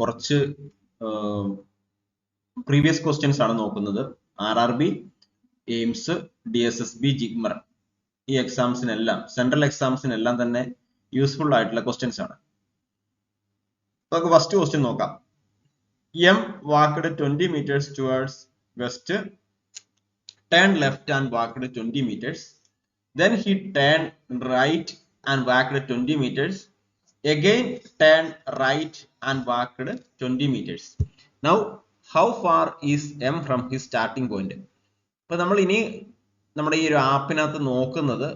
കുറച്ച് previous questions ആണ് നോക്കുന്നത്. R R B AIIMS D S S B JIPMER ഈ എക്സാംസിനെല്ലാം സെൻട്രൽ എക്സാംസിനെല്ലാം തന്നെ യൂസ്ഫുൾ ആയിട്ടുള്ള ക്വസ്റ്റ്യൻസ് ആണ്. നമുക്ക് ഫസ്റ്റ് ക്വസ്റ്റ്യൻ നോക്കാം. M walked twenty meters towards west turn left and walked twenty meters then he turn right and walked 20 meters. Again turn right and walked 20 meters. Now how far is m from his starting point? അപ്പൊ നമ്മൾ ഇനി നമ്മുടെ ഈ ഒരു ആപ്പിനകത്ത് നോക്കുന്നത്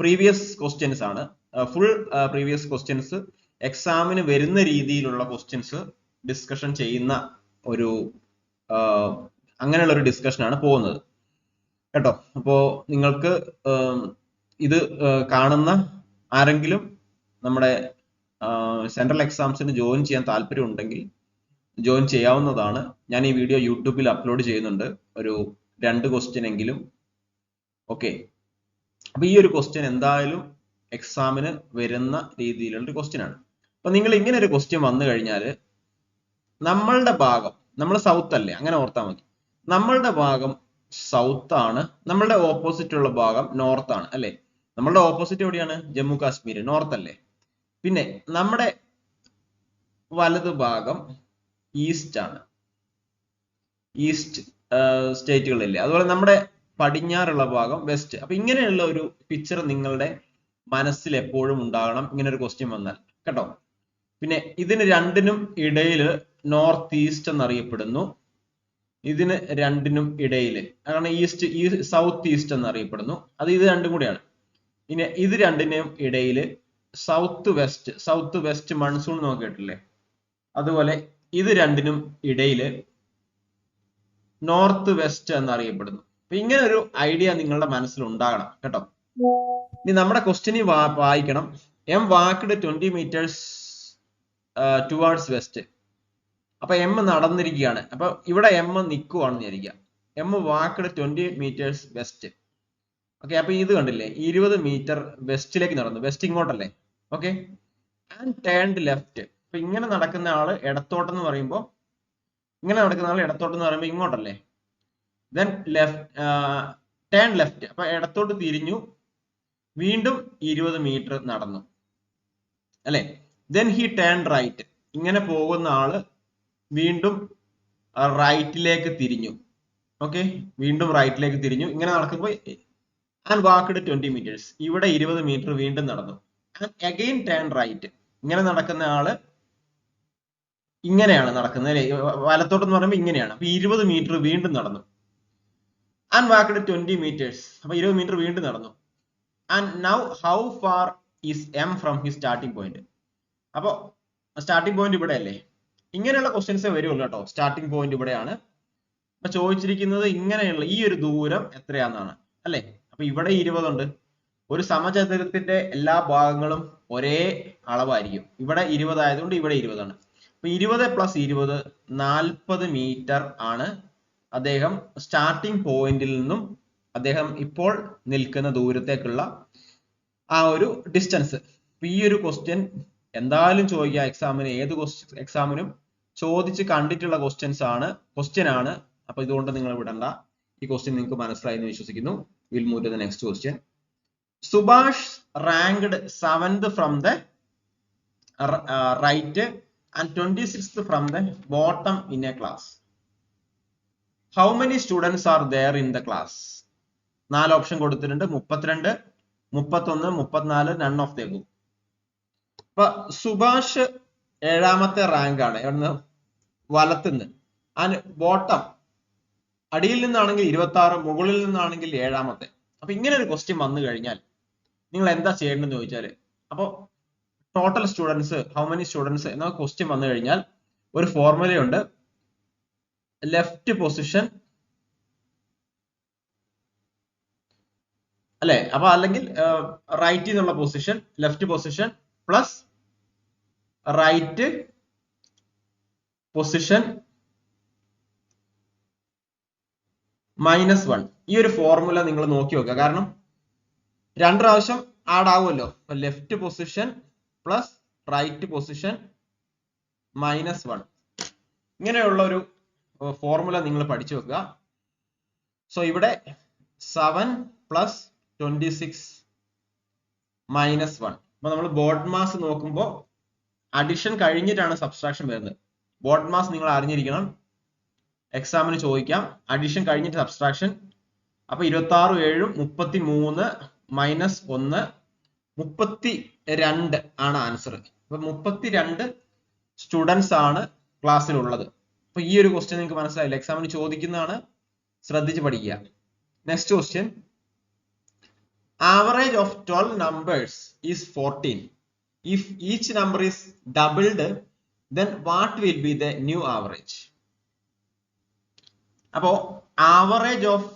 previous questions ആണ്. Full previous questions എക്സാമിന് വരുന്ന രീതിയിലുള്ള ക്വസ്റ്റ്യൻസ് ഡിസ്കഷൻ ചെയ്യുന്ന ഒരു അങ്ങനെയുള്ള ഒരു ഡിസ്കഷൻ ആണ് പോകുന്നത്. കേട്ടോ? അപ്പോ നിങ്ങൾക്ക് ഇത് കാണുന്ന ആരെങ്കിലും നമ്മുടെ സെൻട്രൽ എക്സാംസിന് ജോയിൻ ചെയ്യാൻ താല്പര്യം ഉണ്ടെങ്കിൽ ജോയിൻ ചെയ്യാവുന്നതാണ്. ഞാൻ ഈ വീഡിയോ യൂട്യൂബിൽ അപ്ലോഡ് ചെയ്യുന്നുണ്ട്. ഒരു രണ്ട് ക്വസ്റ്റ്യൻ എങ്കിലും. ഓക്കെ അപ്പൊ ഈ ഒരു ക്വസ്റ്റ്യൻ എന്തായാലും എക്സാമിന് വരുന്ന രീതിയിലുള്ള ഒരു ക്വസ്റ്റ്യൻ ആണ്. അപ്പൊ നിങ്ങൾ ഇങ്ങനെ ഒരു ക്വസ്റ്റ്യൻ വന്നു കഴിഞ്ഞാൽ നമ്മളുടെ ഭാഗം നമ്മൾ സൗത്ത് അല്ലേ? അങ്ങനെ ഓർത്താൽ മതി. നമ്മളുടെ ഭാഗം സൗത്ത് ആണ്. നമ്മളുടെ ഓപ്പോസിറ്റ് ഉള്ള ഭാഗം നോർത്ത് ആണ് അല്ലെ? നമ്മളുടെ ഓപ്പോസിറ്റ് എവിടെയാണ്? ജമ്മു കാശ്മീർ നോർത്ത് അല്ലേ? പിന്നെ നമ്മുടെ വലതുഭാഗം ഈസ്റ്റ് ആണ്. ഈസ്റ്റ് സ്റ്റേറ്റുകളില്ലേ അതുപോലെ നമ്മുടെ പടിഞ്ഞാറുള്ള ഭാഗം വെസ്റ്റ് അപ്പൊ ഇങ്ങനെയുള്ള ഒരു പിക്ചർ നിങ്ങളുടെ മനസ്സിൽ എപ്പോഴും ഉണ്ടാകണം. ഇങ്ങനെ ഒരു ക്വസ്റ്റ്യൻ വന്നാൽ. കേട്ടോ? പിന്നെ ഇതിന് രണ്ടിനും ഇടയിൽ നോർത്ത് ഈസ്റ്റ് എന്നറിയപ്പെടുന്നു. ഇതിന് രണ്ടിനും ഇടയിൽ അതാണ് ഈസ്റ്റ് ഈ സൗത്ത് ഈസ്റ്റ് എന്നറിയപ്പെടുന്നു. അത് ഇത് രണ്ടും കൂടിയാണ്. ഇനി ഇത് രണ്ടിനും ഇടയിൽ south west south west monsoon നോക്കിയിട്ടില്ലേ അതുപോലെ ഇത് രണ്ടിനും ഇടയിൽ നോർത്ത് വെസ്റ്റ് എന്നറിയപ്പെടുന്നു. അപ്പൊ ഇങ്ങനെ ഒരു ഐഡിയ നിങ്ങളുടെ മനസ്സിൽ ഉണ്ടാകണം കേട്ടോ. ഇനി നമ്മുടെ ക്വസ്റ്റ്യനി വായിക്കണം. M walked twenty metres towards west അപ്പൊ എം നടന്നിരിക്കുകയാണ്. അപ്പൊ ഇവിടെ എം നിൽക്കുവാണെന്ന് വിചാരിക്കുക. M walked twenty metres west okay അപ്പൊ ഇത് കണ്ടില്ലേ? ഇരുപത് മീറ്റർ വെസ്റ്റിലേക്ക് നടന്നു. വെസ്റ്റ് ഇങ്ങോട്ടല്ലേ? ഓക്കെ ആൻഡ് ടേൺഡ് ലെഫ്റ്റ് അപ്പൊ ഇങ്ങനെ നടക്കുന്ന ആൾ ഇടത്തോട്ടെന്ന് പറയുമ്പോൾ ഇങ്ങനെ നടക്കുന്ന ആൾ ഇടത്തോട്ടെന്ന് പറയുമ്പോൾ ഇങ്ങോട്ടല്ലേ? ദെൻ ലെഫ്റ്റ് ടേൺ ലെഫ്റ്റ് അപ്പൊ ഇടത്തോട്ട് തിരിഞ്ഞു. വീണ്ടും ഇരുപത് മീറ്റർ നടന്നു. അല്ലെ? ദെൻ ഹി ടേൺ റൈറ്റ് ഇങ്ങനെ പോകുന്ന ആൾ വീണ്ടും റൈറ്റിലേക്ക് തിരിഞ്ഞു. ഓക്കെ വീണ്ടും റൈറ്റിലേക്ക് തിരിഞ്ഞു. ഇങ്ങനെ നടക്കുമ്പോൾ ആൻഡ് വാക്ക്ഡ് ട്വന്റി മീറ്റേഴ്സ് ഇവിടെ ഇരുപത് മീറ്റർ വീണ്ടും നടന്നു. ആൻഡ് അഗെയിൻ ടേൺ റൈറ്റ് ഇങ്ങനെ നടക്കുന്ന ആൾ ഇങ്ങനെയാണ് നടക്കുന്നത് അല്ലെ? വലത്തോട്ടെന്ന് പറയുമ്പോൾ ഇങ്ങനെയാണ്. അപ്പൊ ഇരുപത് മീറ്റർ വീണ്ടും നടന്നു. ആൻഡ് വാക്ക്ഡ് ട്വന്റി മീറ്റേഴ്സ് അപ്പൊ ഇരുപത് മീറ്റർ വീണ്ടും നടന്നു. And now how far is M from his starting point അപ്പോൾ സ്റ്റാർട്ടിംഗ് പോയിന്റ് ഇവിടെ അല്ലേ? ഇങ്ങനെയുള്ള ക്വസ്റ്റ്യൻസേ വരുള്ളൂ കേട്ടോ. സ്റ്റാർട്ടിംഗ് പോയിന്റ് ഇവിടെയാണ്. അപ്പൊ ചോദിച്ചിരിക്കുന്നത് ഇങ്ങനെയുള്ള ഈ ഒരു ദൂരം എത്രയാണെന്നാണ് അല്ലെ? അപ്പൊ ഇവിടെ ഇരുപതുണ്ട്. ഒരു സമചതുരത്തിന്റെ എല്ലാ ഭാഗങ്ങളും ഒരേ അളവായിരിക്കും. ഇവിടെ ഇരുപത് ആയതുകൊണ്ട് ഇവിടെ ഇരുപതാണ്. അപ്പൊ ഇരുപത് പ്ലസ് ഇരുപത് നാൽപ്പത് മീറ്റർ ആണ് അദ്ദേഹം സ്റ്റാർട്ടിംഗ് പോയിന്റിൽ നിന്നും അദ്ദേഹം ഇപ്പോൾ നിൽക്കുന്ന ദൂരത്തേക്കുള്ള ആ ഒരു ഡിസ്റ്റൻസ് ഈ ഒരു ക്വസ്റ്റ്യൻ എന്തായാലും ചോദിക്കുക എക്സാമിന് ഏത് എക്സാമിനും ചോദിച്ച് കണ്ടിട്ടുള്ള ക്വസ്റ്റ്യൻസ് ആണ് ക്വസ്റ്റ്യൻ ആണ്. അപ്പൊ ഇതുകൊണ്ട് നിങ്ങൾ വിടണ്ട. ഈ ക്വസ്റ്റ്യൻ നിങ്ങൾക്ക് മനസ്സിലായി എന്ന് വിശ്വസിക്കുന്നു. Will move to the next question Subhash ranked seventh from the right and twenty six from the bottom in a class how many students are there in the class? നാല് ഓപ്ഷൻ കൊടുത്തിട്ടുണ്ട്. മുപ്പത്തിരണ്ട് മുപ്പത്തൊന്ന് മുപ്പത്തിനാല് none of the book അപ്പൊ സുഭാഷ് ഏഴാമത്തെ rank ആണ്. എവിടുന്ന്? വലത്തുനിന്ന്. And bottom അടിയിൽ നിന്നാണെങ്കിൽ ഇരുപത്തി ആറ് മുകളിൽ നിന്നാണെങ്കിൽ ഏഴാമത്തെ. അപ്പൊ ഇങ്ങനെ ഒരു ക്വസ്റ്റ്യൻ വന്നു കഴിഞ്ഞാൽ നിങ്ങൾ എന്താ ചെയ്യേണ്ടതെന്ന് ചോദിച്ചാൽ അപ്പൊ total students how many students എന്ന ക്വസ്റ്റ്യൻ വന്നു കഴിഞ്ഞാൽ ഒരു ഫോർമുലയുണ്ട് ലെഫ്റ്റ് പൊസിഷൻ അല്ലെ? അപ്പൊ അല്ലെങ്കിൽ റൈറ്റ് എന്നുള്ള position left position plus right position minus one ഈ ഒരു ഫോർമുല നിങ്ങൾ നോക്കി നോക്കുക. കാരണം രണ്ട് പ്രാവശ്യം ആഡ് ആവുമല്ലോ. Left position plus right position minus one ഇങ്ങനെയുള്ള ഒരു ഫോർമുല നിങ്ങൾ പഠിച്ചു വെക്കുക. സോ ഇവിടെ seven plus twenty six minus one അപ്പൊ നമ്മൾ ബോർഡ് മാസ് നോക്കുമ്പോൾ അഡിഷൻ കഴിഞ്ഞിട്ടാണ് സബ്സ്ട്രാക്ഷൻ വരുന്നത്. ബോർഡ് മാസ് നിങ്ങൾ അറിഞ്ഞിരിക്കണം. എക്സാമിന് ചോദിക്കാം. അഡീഷൻ കഴിഞ്ഞിട്ട് സബ്സ്ട്രാക്ഷൻ അപ്പൊ ഇരുപത്തി ആറ് ഏഴും മുപ്പത്തി മൂന്ന് മൈനസ് ഒന്ന് മുപ്പത്തി രണ്ട് ആണ് ആൻസർ അപ്പൊ മുപ്പത്തി രണ്ട് സ്റ്റുഡൻസ് ആണ് ക്ലാസ്സിലുള്ളത് അപ്പൊ ഈ ഒരു ക്വസ്റ്റ്യൻ നിങ്ങൾക്ക് മനസ്സിലായില്ല? എക്സാമിന് ചോദിക്കുന്നതാണ്. ശ്രദ്ധിച്ച് പഠിക്കുക. Next question average of 12 numbers is 14 if each number is doubled then what will be the new average? അപ്പോ average of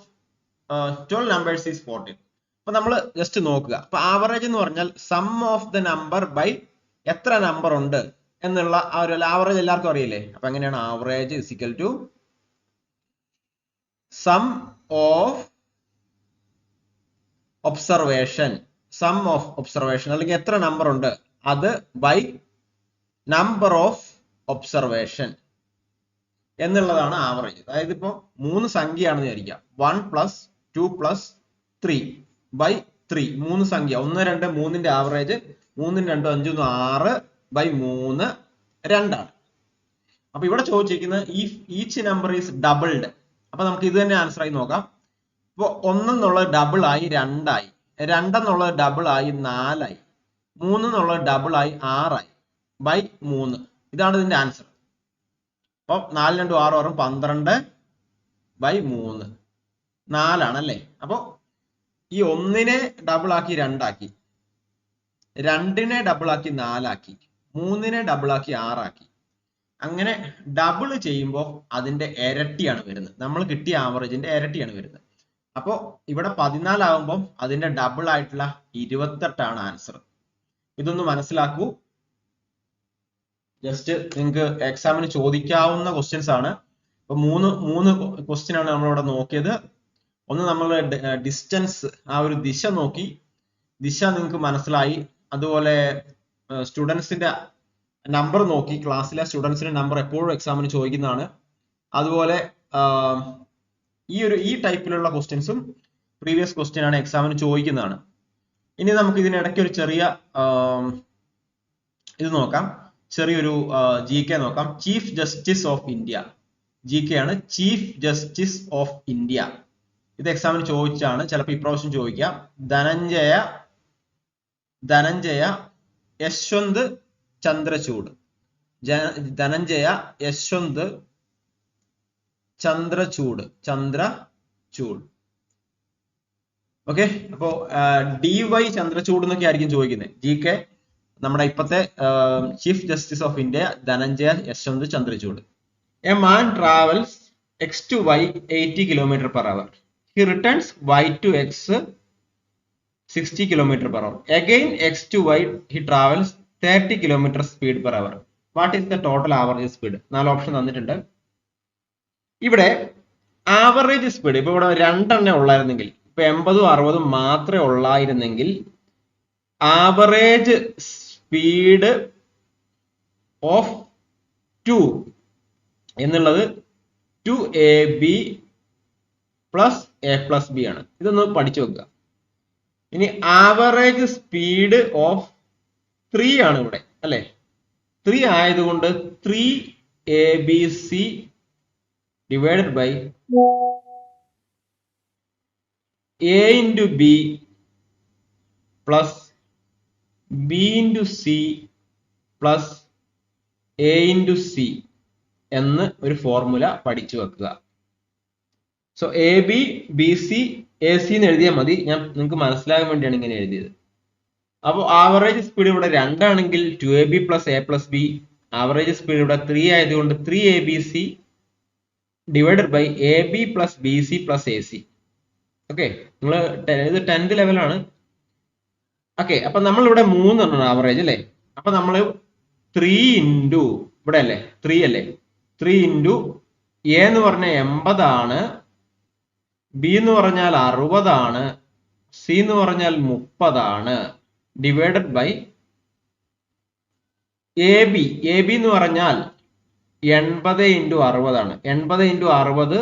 twelve numbers is fourteen അപ്പൊ നമ്മൾ ജസ്റ്റ് നോക്കുക. അപ്പൊ ആവറേജ് എന്ന് പറഞ്ഞാൽ sum of the number by എത്ര number ഉണ്ട് എന്നുള്ള ആ ഒരു ആവറേജ് എല്ലാവർക്കും അറിയില്ലേ? അപ്പൊ എങ്ങനെയാണ്? Average is equal to sum of observation sum of observation അല്ലെങ്കിൽ എത്ര നമ്പർ ഉണ്ട്? അത് ബൈ നമ്പർ ഓഫ് ഒബ്സർവേഷൻ എന്നുള്ളതാണ് ആവറേജ് അതായത് ഇപ്പോൾ മൂന്ന് സംഖ്യയാണെന്ന് വിചാരിക്കുക. One plus two plus three by three മൂന്ന് സംഖ്യ. ഒന്ന് രണ്ട് മൂന്നിന്റെ ആവറേജ് മൂന്നും രണ്ടും അഞ്ചും ആറ് ബൈ മൂന്ന് രണ്ടാണ്. അപ്പൊ ഇവിടെ ചോദിച്ചിരിക്കുന്നത് ഈ ഈച്ച് നമ്പർ ഈസ് ഡബിൾഡ് അപ്പൊ നമുക്ക് ഇത് തന്നെ ആൻസർ ആയി നോക്കാം. ഇപ്പൊ ഒന്നെന്നുള്ളത് ഡബിൾ ആയി രണ്ടായി. രണ്ടെന്നുള്ളത് ഡബിൾ ആയി നാലായി. മൂന്നെന്നുള്ളത് ഡബിൾ ആയി ആറായി ബൈ മൂന്ന്. ഇതാണ് ഇതിന്റെ ആൻസർ അപ്പൊ നാല് രണ്ടും ആറും ആറും പന്ത്രണ്ട് ബൈ മൂന്ന്. നാലാണ് അല്ലേ അപ്പൊ ഈ ഒന്നിനെ ഡബിൾ ആക്കി രണ്ടാക്കി. രണ്ടിനെ ഡബിൾ ആക്കി നാലാക്കി. മൂന്നിനെ ഡബിൾ ആക്കി ആറാക്കി. അങ്ങനെ ഡബിൾ ചെയ്യുമ്പോൾ അതിന്റെ ഇരട്ടിയാണ് വരുന്നത്. നമ്മൾ കിട്ടിയ ആവറേജിന്റെ ഇരട്ടിയാണ് വരുന്നത്. അപ്പോ ഇവിടെ പതിനാലാകുമ്പോൾ അതിന്റെ ഡബിൾ ആയിട്ടുള്ള ഇരുപത്തെട്ടാണ് ആൻസർ ഇതൊന്ന് മനസ്സിലാക്കൂ. ജസ്റ്റ് നിങ്ങൾക്ക് എക്സാമിന് ചോദിക്കാവുന്ന ക്വസ്റ്റ്യൻസ് ആണ്. ഇപ്പൊ മൂന്ന് മൂന്ന് ക്വസ്റ്റ്യൻ ആണ് നമ്മളിവിടെ നോക്കിയത്. ഒന്ന് നമ്മൾ ഡിസ്റ്റൻസ് ആ ഒരു ദിശ നോക്കി. ദിശ നിങ്ങൾക്ക് മനസ്സിലായി. അതുപോലെ സ്റ്റുഡൻസിന്റെ നമ്പർ നോക്കി. ക്ലാസ്സിലെ സ്റ്റുഡൻസിന്റെ നമ്പർ എപ്പോഴും എക്സാമിന് ചോദിക്കുന്നതാണ്. അതുപോലെ ഈ ഒരു ഈ ടൈപ്പിലുള്ള ക്വസ്റ്റ്യൻസും പ്രീവിയസ് ക്വസ്റ്റ്യൻ ആണ് എക്സാമിന് ചോദിക്കുന്നതാണ്. ഇനി നമുക്ക് ഇതിനിടയ്ക്ക് ഒരു ചെറിയ ഇത് നോക്കാം. ചെറിയൊരു ജി കെ നോക്കാം. Chief justice of India G K ആണ് ചീഫ് ജസ്റ്റിസ് ഓഫ് ഇന്ത്യ ഇത് എക്സാമിന് ചോദിച്ചാണ്. ചിലപ്പോൾ ഇപ്രാവശ്യം ചോദിക്കാം. ധനഞ്ജയ ധനഞ്ജയ യശ്വന്ത് ചന്ദ്രചൂഡ്. ധനഞ്ജയ യശ്വന്ത് ചന്ദ്രചൂഡ്. ചന്ദ്രചൂഡ്. ഓക്കെ അപ്പോ ഡി വൈ ചന്ദ്രചൂഡ് എന്നൊക്കെ ആയിരിക്കും ചോദിക്കുന്നത്. ജി കെ നമ്മുടെ ഇപ്പത്തെ chief justice of India Dhananjaya Yashwant Chandrachud. A man travels X to Y eighty kilometer per hour he returns Y to X sixty kilometer per hour again X to Y he travels thirty kilometer speed per hour what is the total average speed നാല് option തന്നിട്ടുണ്ട്. ഇവിടെ average speed ഇപ്പൊ ഇവിടെ രണ്ടെണ്ണേ ഉള്ളായിരുന്നെങ്കിൽ ഇപ്പൊ എൺപതും അറുപതും മാത്രമേ ഉള്ളായിരുന്നെങ്കിൽ ആവറേജ് സ്പീഡ് ഓഫ് ടു എന്നുള്ളത് two A B plus A plus B ആണ്. ഇതൊന്ന് പഠിച്ചു വെക്കുക. ഇനി ആവറേജ് സ്പീഡ് ഓഫ് ത്രീ ആണ് ഇവിടെ അല്ലെ? ത്രീ ആയതുകൊണ്ട് three A B C divided by A into B plus B into C plus A into C എന്ന് ഒരു ഫോർമുല പഠിച്ചു വെക്കുക. So A B B C A C എന്ന് എഴുതിയാൽ മതി. ഞാൻ നിങ്ങൾക്ക് മനസ്സിലാകാൻ വേണ്ടിയാണ് ഇങ്ങനെ എഴുതിയത്. അപ്പോൾ ആവറേജ് സ്പീഡ് ഇവിടെ രണ്ടാണെങ്കിൽ two A B plus A plus B average speed ഇവിടെ ത്രീ ആയതുകൊണ്ട് three A B C divided by A B plus B C plus A C okay നിങ്ങൾ ഇത് ടെൻത്ത് ലെവലാണ് ഓക്കെ അപ്പൊ നമ്മൾ ഇവിടെ മൂന്നെണ്ണം ആവറേജ് അല്ലേ? അപ്പൊ നമ്മൾ ത്രീ ഇന്റു ഇവിടെ അല്ലേ? ത്രീ അല്ലേ? ത്രീ ഇന്റു എ എന്ന് പറഞ്ഞ എൺപതാണ് ബി എന്ന് പറഞ്ഞാൽ അറുപതാണ് സി എന്ന് പറഞ്ഞാൽ മുപ്പതാണ് divided by A B A B എന്ന് പറഞ്ഞാൽ എൺപത് ഇന്റു അറുപതാണ്. എൺപത് ഇന്റു അറുപത്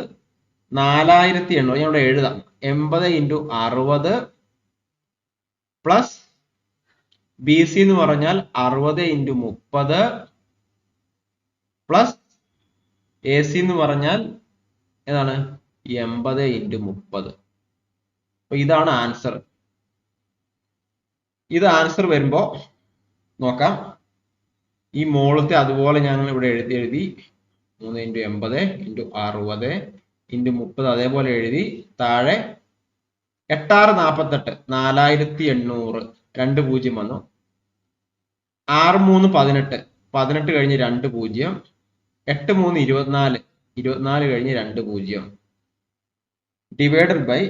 നാലായിരത്തി എണ്ണൂറ്. ഞാൻ ഇവിടെ എഴുതാം. എൺപത് ഇന്റു അറുപത് പ്ലസ് ബി സി എന്ന് പറഞ്ഞാൽ അറുപത് ഇന്റു മുപ്പത് പ്ലസ് എ സി എന്ന് പറഞ്ഞാൽ ഏതാണ്? എൺപത് ഇന്റു മുപ്പത്. അപ്പൊ ഇതാണ് ആൻസർ ഇത് ആൻസർ വരുമ്പോ നോക്കാം. ഈ മോളത്തെ അതുപോലെ ഞങ്ങൾ ഇവിടെ എഴുതി എഴുതി. മൂന്ന് ഇന്റു എൺപത് ഇന്റു അറുപത് ഇന്റു മുപ്പത് അതേപോലെ എഴുതി. താഴെ എട്ടാറ് നാൽപ്പത്തെട്ട് നാലായിരത്തി എണ്ണൂറ്. രണ്ട് പൂജ്യം വന്നു. ആറ് മൂന്ന് പതിനെട്ട്. പതിനെട്ട് കഴിഞ്ഞ് രണ്ട് പൂജ്യം. എട്ട് മൂന്ന് ഇരുപത്തിനാല്. ഇരുപത്തിനാല് കഴിഞ്ഞ് രണ്ട് പൂജ്യം. ഡിവൈഡഡ് ബൈ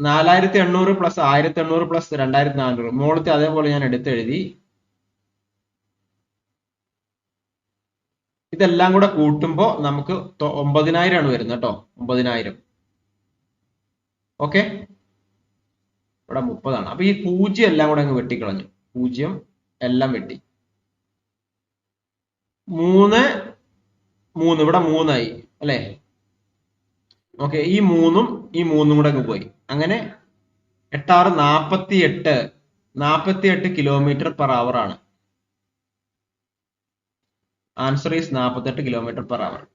നാലായിരത്തി എണ്ണൂറ് പ്ലസ് ആയിരത്തി എണ്ണൂറ് പ്ലസ് രണ്ടായിരത്തി നാനൂറ് മുകളിലത്തെ അതേപോലെ ഞാൻ എടുത്തെഴുതി. ഇതെല്ലാം കൂടെ കൂട്ടുമ്പോൾ നമുക്ക് ഒമ്പതിനായിരം ആണ് വരുന്നത് കേട്ടോ. ഒമ്പതിനായിരം. ഓക്കെ ഇവിടെ മുപ്പതാണ്. അപ്പൊ ഈ പൂജ്യം എല്ലാം കൂടെ അങ്ങ് വെട്ടിക്കളഞ്ഞു. പൂജ്യം എല്ലാം വെട്ടി. മൂന്ന് മൂന്ന്. ഇവിടെ മൂന്നായി അല്ലെ? ഓക്കെ ഈ മൂന്നും ഈ മൂന്നും കൂടെ അങ്ങ് പോയി. അങ്ങനെ എട്ടാറ് നാപ്പത്തി എട്ട് നാപ്പത്തി എട്ട് കിലോമീറ്റർ പെർ അവർ ആണ്. ആൻസർ ഈസ് നാൽപ്പത്തെട്ട് കിലോമീറ്റർ പെർ അവർ